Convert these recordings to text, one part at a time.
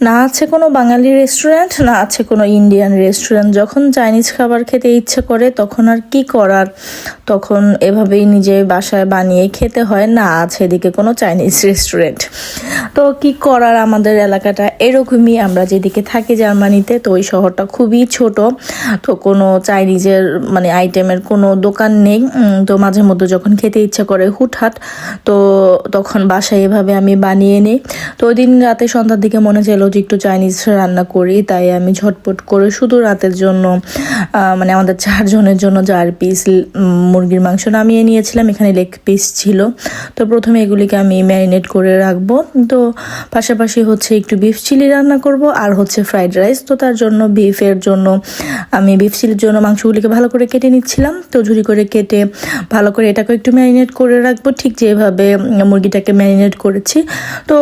না আছে কোনো বাঙালি রেস্টুরেন্ট না আছে কোনো ইন্ডিয়ান রেস্টুরেন্ট যখন চাইনিজ খাবার খেতে ইচ্ছে করে, তখন আর কি করার? তখন এভাবেই নিজে বাসায় বানিয়ে খেতে হয়। না আছে এদিকে কোনো চাইনিজ রেস্টুরেন্ট তো কি করার আমাদের এলাকাটা? এরকমই আমরা যেদিকে থাকি জার্মানিতে, তো ওই শহরটা খুবই ছোট। তো কোনো চাইনিজের মানে আইটেমের কোনো দোকান নেই। তো মাঝে মধ্যে যখন খেতে ইচ্ছে করে হুটহাট, তো তখন বাসায় এভাবে আমি বানিয়ে নিই। তো ওই দিন রাতে সন্ধ্যার দিকে মনে চাইলো যে একটু চাইনিজ রান্না করি, তাই আমি ঝটপট করে শুধু রাতের জন্য মানে আমাদের চারজনের জন্য চার পিস মুরগির মাংস নামিয়ে নিয়েছিলাম, এখানে লেগ পিস ছিল। তো প্রথমে এগুলিকে আমি ম্যারিনেট করে রাখব। তো পাশাপাশি হচ্ছে একটু বিফ চিলি রান্না করব, আর হচ্ছে ফ্রাইড রাইস তো তার জন্য বিফের জন্য, আমি বিফ চিলির জন্য মাংসগুলিকে ভালো করে কেটে নিচ্ছিলাম। তো ঝুরি করে কেটে ভালো করে এটাকে একটু ম্যারিনেট করে রাখব। ঠিক যেভাবে মুরগিটাকে ম্যারিনেট করেছি। তো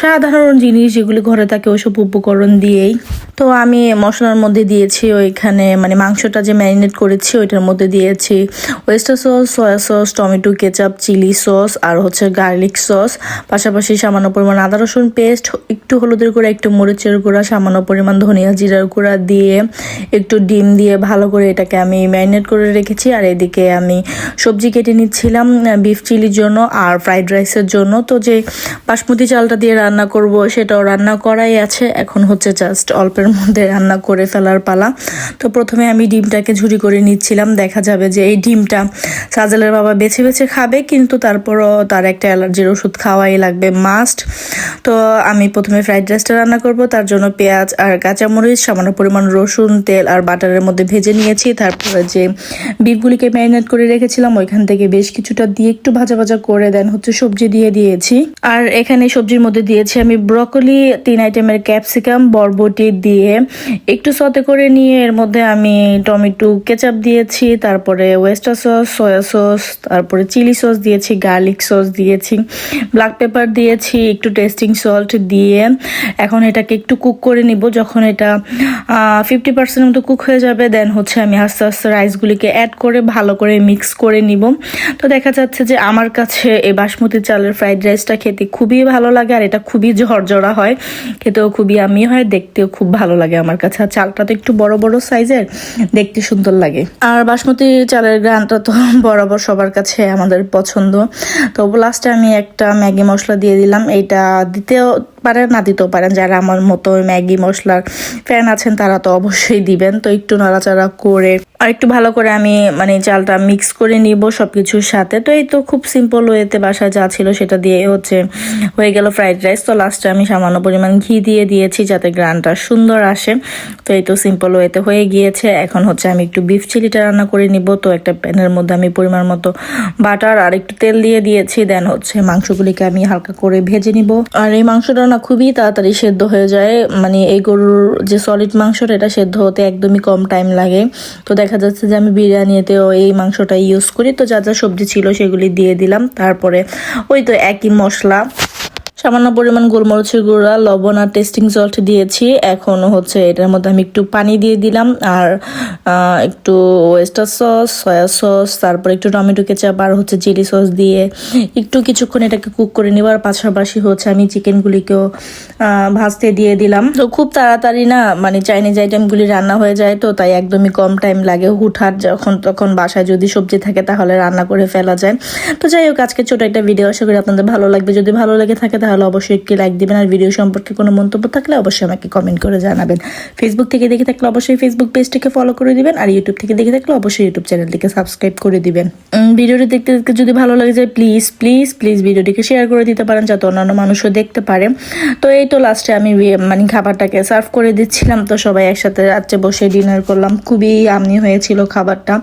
সাধারণ জিনিস যেগুলি ঘরে থাকে ওইসব উপকরণ দিয়েই। তো আমি মশলার মধ্যে দিয়েছি ওইখানে মানে মাংসটা যে ম্যারিনেট করেছি ওইটার মধ্যে দিয়েছি oyster sauce soya sauce tomato ketchup chili sauce আর হচ্ছে গার্লিক সস পাশাপাশি সামান্য পরিমাণ আদা, রসুন পেস্ট একটু হলুদের গুঁড়া, একটু মরিচের গুঁড়া, সামান্য পরিমাণ ধনিয়া জিরার গুঁড়া দিয়ে একটু ডিম দিয়ে ভালো করে এটাকে আমি ম্যারিনেট করে রেখেছি। আর এদিকে আমি সবজি কেটে নিচ্ছিলাম বিফ চিলির জন্য আর ফ্রাইড রাইসের জন্য। তো যে বাসমতি চালটা দিয়ে রান্না করব সেটাও রান্না করাই আছে, এখন হচ্ছে জাস্ট অল্পের মধ্যে রান্না করে ফেলার পালা। তো প্রথমে আমি ডিমটাকে ঝুরি করে নিচ্ছিলাম, দেখা যাবে যে এই ডিমটা সাজেলের বাবা বেছে বেছে খাবে, কিন্তু তারপরও তার একটা অ্যালার্জির ওষুধ খাওয়াই লাগবে মাস্ট তো আমি প্রথমে ফ্রাইড রাইসটা রান্না করব, তার জন্য পেঁয়াজ আর কাঁচামরিচ, সামান্য পরিমাণ রসুন, তেল আর বাটারের মধ্যে ভেজে নিয়েছি। তারপরে যে বিফগুলিকে ম্যারিনেট করে রেখেছিলাম, ওইখান থেকে বেশ কিছুটা দিয়ে একটু ভাজা ভাজা করে দেন, হচ্ছে সবজি দিয়ে দিয়েছি। আর এখানে সবজির মধ্যে দিয়েছি আমি ব্রকলি তিন আইটেমের ক্যাপসিকাম, বরবটি দিয়ে একটু সতে করে নিয়ে এর মধ্যে আমি টমেটো, কেচাপ দিয়েছি, তারপরে ওয়েস্টার সস সয়া সস তারপরে চিলি সস দিয়েছি গার্লিক সস দিয়েছি ব্ল্যাক পেপার দিয়েছি, একটু টেস্টিং সল্ট দিয়ে এখন এটাকে একটু কুক করে নিব। যখন এটা ফিফটি পার্সেন্ট মতো কুক হয়ে যাবে দেন হচ্ছে আমি আস্তে আস্তে রাইসগুলিকে অ্যাড করে ভালো করে মিক্স করে নিব। তো দেখা যাচ্ছে যে আমার কাছে এই বাসমতি চালের ফ্রাইড রাইসটা খেতে খুবই ভালো লাগে, আর এটা খুবই ঝরঝরা হয়। খেতেও খুবই আমি হয় দেখতেও খুব ভালো লাগে আমার কাছে। আর চালটা তো একটু বড় বড় সাইজের, দেখতে সুন্দর লাগে। আর বাসমতি চালের গ্রানটা তো বরাবর সবার কাছে আমাদের পছন্দ। তো লাস্টে আমি একটা ম্যাগি মশলা দিয়ে দিলাম। এইটা দিতেও পারেন না দিতেও পারেন। যারা আমার মতো ম্যাগি মশলার ফ্যান আছেন, তারা তো অবশ্যই দিবেন। তো একটু নাড়াচাড়া করে আর একটু ভালো করে আমি মানে চালটা মিক্স করে নিব সব কিছুর সাথে। তো এই তো খুব সিম্পল ওয়েতে বাসায় যা ছিল সেটা দিয়ে হচ্ছে হয়ে গেল ফ্রাইড রাইস তো লাস্টে আমি সামান্য পরিমাণ ঘি দিয়ে দিয়েছি যাতে গ্রানটা সুন্দর আসে। তো এই তো সিম্পল ওয়েতে হয়ে গিয়েছে। এখন হচ্ছে আমি একটু বিফ চিলিটা রান্না করে নিব। তো একটা প্যানের মধ্যে আমি পরিমাণ মতো বাটার আর একটু তেল দিয়ে দিয়েছি। দেন হচ্ছে মাংসগুলিকে আমি হালকা করে ভেজে নিব। আর এই মাংসটা না খুবই তাড়াতাড়ি সেদ্ধ হয়ে যায়। মানে এই গরুর যে সলিড মাংসটা, এটা সেদ্ধ হতে একদমই কম টাইম লাগে। তো দেখা যাচ্ছে যে আমি বিরিয়ানিতেও এই মাংসটা ইউজ করি। তো যা যা সবজি ছিল সেগুলি দিয়ে দিলাম। তারপরে ওই তো একই মশলা। সামান্য পরিমাণ গোলমরিচের গুঁড়া, লবণ আর টেস্টিং সল্ট দিয়েছি। এখন হচ্ছে এটার মধ্যে আমি একটু পানি দিয়ে দিলাম আর একটু ওয়েস্টার সস সয়া সস তারপর একটু টমেটো কেচাপ আর হচ্ছে চিলি সস দিয়ে একটু কিছুক্ষণ এটাকে কুক করে নেবার পাশাপাশি হচ্ছে আমি চিকেনগুলিকেও ভাজতে দিয়ে দিলাম। তো খুব তাড়াতাড়ি না মানে চাইনিজ আইটেমগুলি রান্না হয়ে যায় তো, তাই একদমই কম টাইম লাগে হুটহাট যখন তখন বাসায় যদি সবজি থাকে তাহলে রান্না করে ফেলা যায়। তো যাই হোক, আজকে ছোটো একটা ভিডিও আশা করি আপনাদের ভালো লাগবে। যদি ভালো লেগে থাকে তাহলে অবশ্যই একটি লাইক দিবেন আর ভিডিও সম্পর্কে কোনো মন্তব্য থাকলে অবশ্যই আমাকে কমেন্ট করে জানাবেন। ফেসবুক থেকে দেখে থাকলে অবশ্যই ফেসবুক পেজটিকে ফলো করে দিবেন আর ইউটিউব থেকে দেখে থাকলে অবশ্যই ইউটিউব চ্যানেলটিকে সাবস্ক্রাইব করে দিবেন। ভিডিওটি দেখতে দেখতে যদি ভালো লাগে যায় প্লিজ প্লিজ প্লিজ ভিডিওটিকে শেয়ার করে দিতে পারেন যাতে অন্যান্য মানুষও দেখতে পারে। তো এই তো লাস্টে আমি মানে খাবারটাকে সার্ভ করে দিচ্ছিলাম। তো সবাই একসাথে রাত্রে বসে ডিনার করলাম। খুবই আমনি হয়েছিল খাবারটা।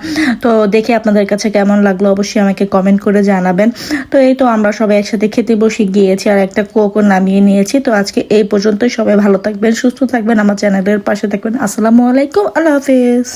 তো দেখে আপনাদের কাছে কেমন লাগল অবশ্যই আমাকে কমেন্ট করে জানাবেন। তো এই তো আমরা সবাই একসাথে খেতে বসে গিয়েছি আর একটা কোকও নামিয়ে নিয়েছি। তো আজকে এই পর্যন্তই। সবাই ভালো থাকবেন, সুস্থ থাকবেন। আমার চ্যানেলের পাশে থাকবেন। আসসালামু আলাইকুম। আল্লাহ হাফিজ।